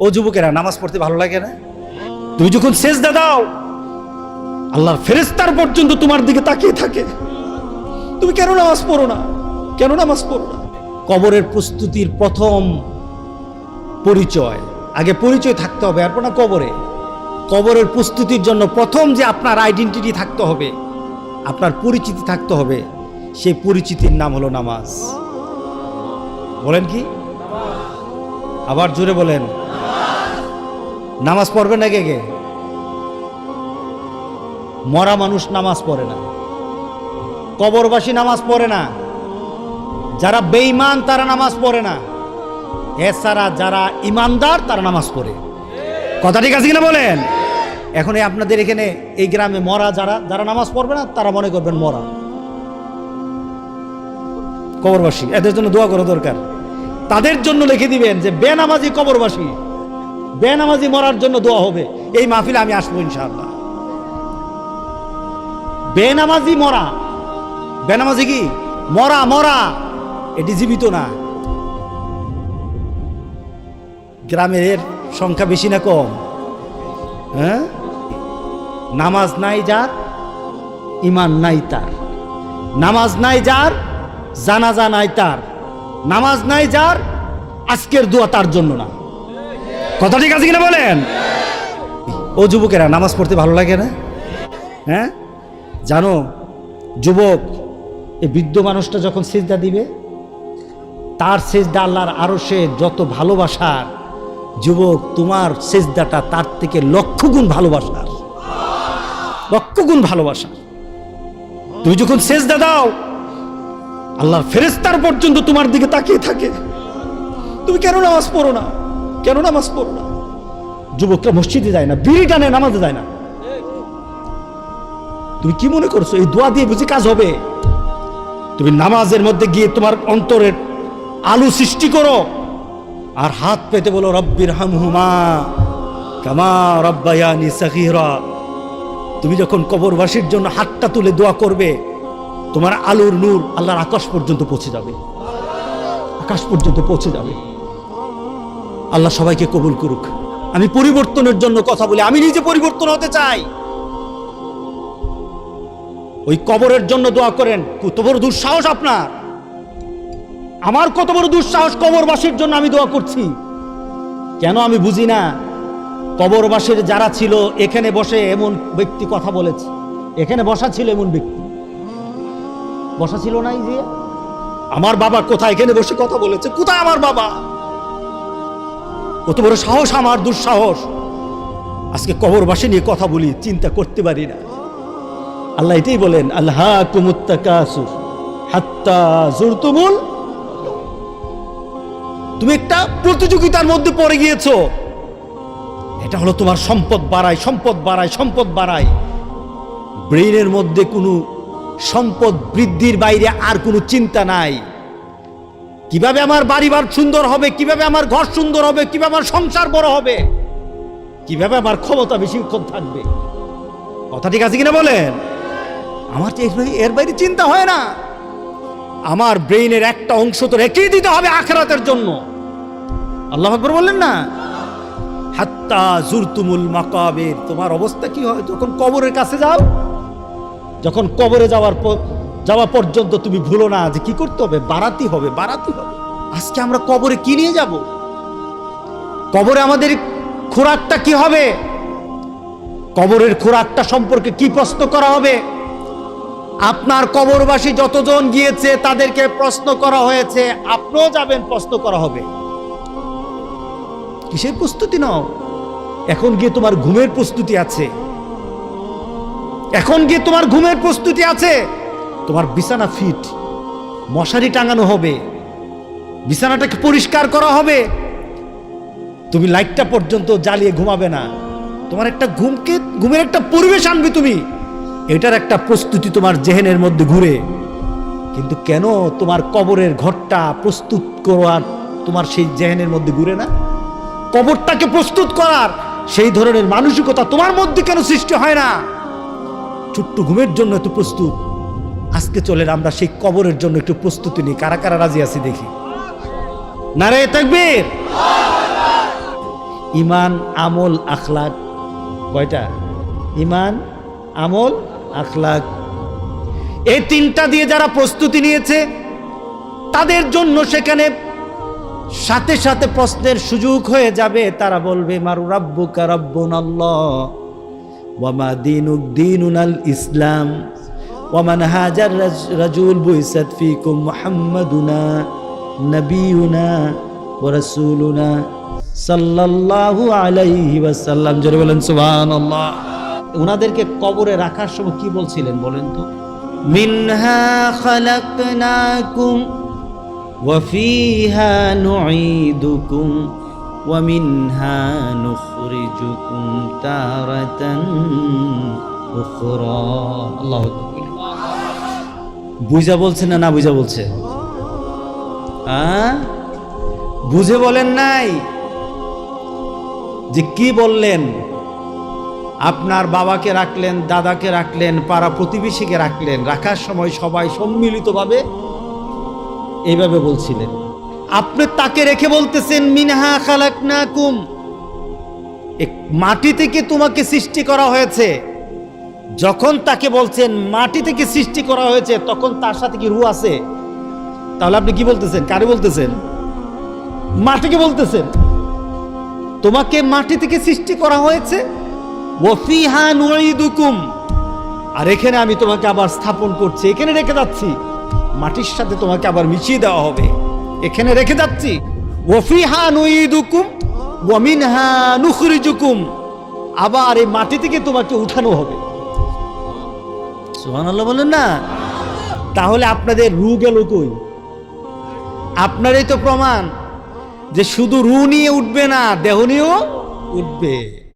ও যুবকেরা, নামাজ পড়তে ভালো লাগে না? তুমি যখন শেষ দাও, আল্লাহর ফেরেস্তার পর্যন্ত তোমার দিকে তাকিয়ে থাকে। তুমি কেন নামাজ পড়ো না? কেন নামাজ পড়ো না? কবরের প্রস্তুতির প্রথম পরিচয়, আগে পরিচয় থাকতে হবে এরপর না কবরে। কবরের প্রস্তুতির জন্য প্রথম যে আপনার আইডেন্টিটি থাকতে হবে, আপনার পরিচিতি থাকতে হবে, সেই পরিচিতির নাম হলো নামাজ। বলেন কি? আবার জোরে বলেন। নামাজ পড়বে না কে কে? মরা মানুষ নামাজ পড়ে না। কবরবাসী নামাজ পড়ে না। যারা বেঈমান, তারা নামাজ পড়ে না। এছাড়া যারা ইমানদার তারা নামাজ পড়ে। কথা ঠিক আছে কিনা বলেন? এখন আপনাদের এখানে এই গ্রামে মরা যারা যারা নামাজ পড়বে না, তারা মনে করবেন মরা। কবরবাসী, এদের জন্য দোয়া করা দরকার। তাদের জন্য লিখে দিবেন যে, বেনামাজি কবরবাসী। বেনামাজি মরার জন্য দোয়া হবে। এই মাহফিলে আমি আসব ইনশাআল্লাহ। বেনামাজি মরা। বেনামাজি কি? মরা মরা। এটি জীবিত না। গ্রামের সংখ্যা বেশি না কম। হ্যাঁ? নামাজ নাই যার ইমান নাই তার। নামাজ নাই যার, জানাজা নাই তার। নামাজ নাই যার, আজকের দোয়া তার জন্য না। কথা ঠিক আছে কিনা বলেন? ও যুবকেরা, নামাজ পড়তে ভালো লাগে না? হ্যাঁ? জানো, যুবক, এই বৃদ্ধ মানুষটা যখন সেজদা দিবে, তার সেজদা আল্লাহর আরও সে যত ভালোবাসার, যুবক, তোমার সেজদাটা তার থেকে লক্ষ গুণ ভালোবাসার। লক্ষ গুণ ভালোবাসা তুমি যখন সেজদা দাও, আল্লাহর ফেরেস্তার পর্যন্ত তোমার দিকে তাকিয়ে থাকে। তুমি কেন নামাজ পড়ো না? কেন নামাজ পড়ো না? যুবকরা মসজিদে যায় না, বিড়ি টানে, নামাজে যায় না। তুমি কি মনে করছ? এই দোয়া দিয়ে বুঝি কাজ হবে? তুমি নামাজের মধ্যে গিয়ে তোমার অন্তরের আলু সৃষ্টি করো। আর হাত পেতে বলো, রব্বির হামহুমা কামা রব্বায়ানি সাকিরা তুমি যখন কবরবাসীর জন্য হাতটা তুলে দোয়া করবে, তোমার আলুর নূর আল্লাহর আকাশ পর্যন্ত পৌঁছে যাবে। আকাশ পর্যন্ত পৌঁছে যাবে। আল্লাহ সবাইকে কবুল করুক। আমি পরিবর্তনের জন্য কথা বলি, আমি নিজে পরিবর্তন হতে চাই। ওই কবরের জন্য দোয়া করেন, কত বড় দুঃসাহস আপনার। আমার কত বড় দুঃসাহস কবরবাসীর জন্য আমি দোয়া করছি। কেন আমি বুঝি না, কবরবাসীর যারা ছিল, এখানে বসে এমন ব্যক্তি কথা বলেছে। এখানে বসা ছিল এমন ব্যক্তি। বসা ছিল না এই যে? আমার বাবা কোথায়? এখানে বসে কথা বলেছে। কোথায় আমার বাবা? কত বড় সাহস আমার, দুঃসাহস। আজকে কবরবাসী নিয়ে কথা বলি, চিন্তা করতে পারি না। আল্লাহ এটাই বলেন আল্লাহ কুমুত্তাকাসুর হাত্তা জুরতুমুল তুমি একটা প্রতিযোগিতার মধ্যে পড়ে গিয়েছো। এটা হলো তোমার সম্পদ বাড়ায় সম্পদ বাড়ায় সম্পদ বাড়ায় ব্রেইনের মধ্যে কোনো সম্পদ বৃদ্ধির বাইরে আর কোনো চিন্তা নাই। কীভাবে আমার বাড়ি বাড়িবার সুন্দর হবে? কীভাবে আমার ঘর সুন্দর হবে? কীভাবে আমার সংসার বড় হবে? কীভাবে আমার ক্ষমতা বেশিক্ষণ থাকবে? কথা ঠিক আছে কিনা বলেন? আমার তো এর বাইরে- চিন্তা হয় না। আমার ব্রেইনের একটা অংশ তো রেখেই দিতে হবে আখরাতের জন্য। আল্লাহ আকবর বললেন না? হাত্তা জুরতুমুল মাকাবের। তোমার অবস্থা কি হয়? যখন কবরের কাছে যাও, যখন কবরে যাওয়ার পর যাওয়া পর্যন্ত তুমি ভুলো না যে কি করতে হবে? বাড়াতে হবে বাড়াতে হবে। আজকে আমরা কবরে কি নিয়ে যাব? কবরে আমাদের খোরাকটা কি হবে? কবরের খোরাকটা সম্পর্কে কি প্রশ্ন করা হবে? আপনার কবরবাসী যতজন গিয়েছে, তাদেরকে প্রশ্ন করা হয়েছে। আপনিও যাবেন, প্রশ্ন করা হবে। কিসের প্রস্তুতি নাও? এখন গিয়ে তোমার ঘুমের প্রস্তুতি আছে। এখন গিয়ে তোমার ঘুমের প্রস্তুতি আছে। তোমার বিছানা ফিট, মশারি টাঙানো হবে, বিছানাটাকে পরিষ্কার করা হবে। তুমি লাইটটা পর্যন্ত জ্বালিয়ে ঘুমাবে না। তোমার একটা ঘুমকে, ঘুমের একটা পরিবেশ আনবে তুমি। এটার একটা প্রস্তুতি তোমার জেহেনের মধ্যে ঘুরে। কিন্তু কেন তোমার কবরের ঘরটা প্রস্তুত করার তোমার সেই জেহেনের মধ্যে ঘুরে না? কবরটাকে প্রস্তুত করার সেই ধরনের মানসিকতা তোমার মধ্যে কেন সৃষ্টি হয় না? ছোট্ট ঘুমের জন্য একটু প্রস্তুত। আজকে চলেন, আমরা সেই কবরের জন্য একটু প্রস্তুতি নিই। কারা কারা রাজি আছি দেখি? নারে তাকবীর। ইমান, আমল, আখলাক। কয়টা? ইমান, আমল, আখলাক। এই তিনটা দিয়ে যারা প্রস্তুতি নিয়েছে, তাদের জন্য সেখানে সাথে সাথে প্রশ্নের সুযোগ হয়ে যাবে। তারা বলবে, মারু রাব্বুকা রাব্বুন আল্লাহ ওয়ামা দিনুক দিনুনাল ইসলাম। ওয়ামান হাজার রাজুল বুইসাদ ফিকুম মুহাম্মাদুনা নবিউনা ওয়া রাসূলুনা সাল্লাল্লাহু আলাইহি ওয়াসাল্লাম। জোরে বলেন, সুবহানাল্লাহ। ওনাদেরকে কবরে রাখার সময় কি বলছিলেন বলেন তো? মিনহা খালাকনাকুম ওয়া ফিহা নুঈদুকুম ওয়া মিনহা নুখরিজুকুম তারাতান উখরা। আল্লাহু বুঝা বলছে না না বুঝা বলছে? হ্যাঁ? বুঝে বলেন নাই যে কি বললেন? আপনার বাবাকে রাখলেন, দাদাকে রাখলেন, পাড়া প্রতিবেশীকে রাখলেন, রাখার সময় সবাই সম্মিলিতভাবে এইভাবে বলছিলেন। আপনি তাকে রেখে বলতেছেন, মিনহা খালাকনাকুম। এক মাটি থেকে তোমাকে সৃষ্টি করা হয়েছে। যখন তাকে বলছেন, মাটি থেকে সৃষ্টি করা হয়েছে, তখন তার সাথে কি রু আছে? তাহলে আপনি কি বলতেছেন? কারে বলতেছেন? মাটিকে বলতেছেন। তোমাকে মাটি থেকে সৃষ্টি করা হয়েছে? আর এখানে আমি তোমাকে আবার স্থাপন করছি, এখানে রেখে যাচ্ছি। মাটির সাথে তোমাকে আবার মিশিয়ে দেওয়া হবে, এখানে রেখে যাচ্ছি। আবার এই মাটি থেকে তোমাকে উঠানো হবে। সুবহানাল্লাহ বলেন না? তাহলে আপনাদের রু গেল কই? আপনারই তো প্রমাণ যে শুধু রু নিয়ে উঠবে না, দেহ নিয়েও উঠবে।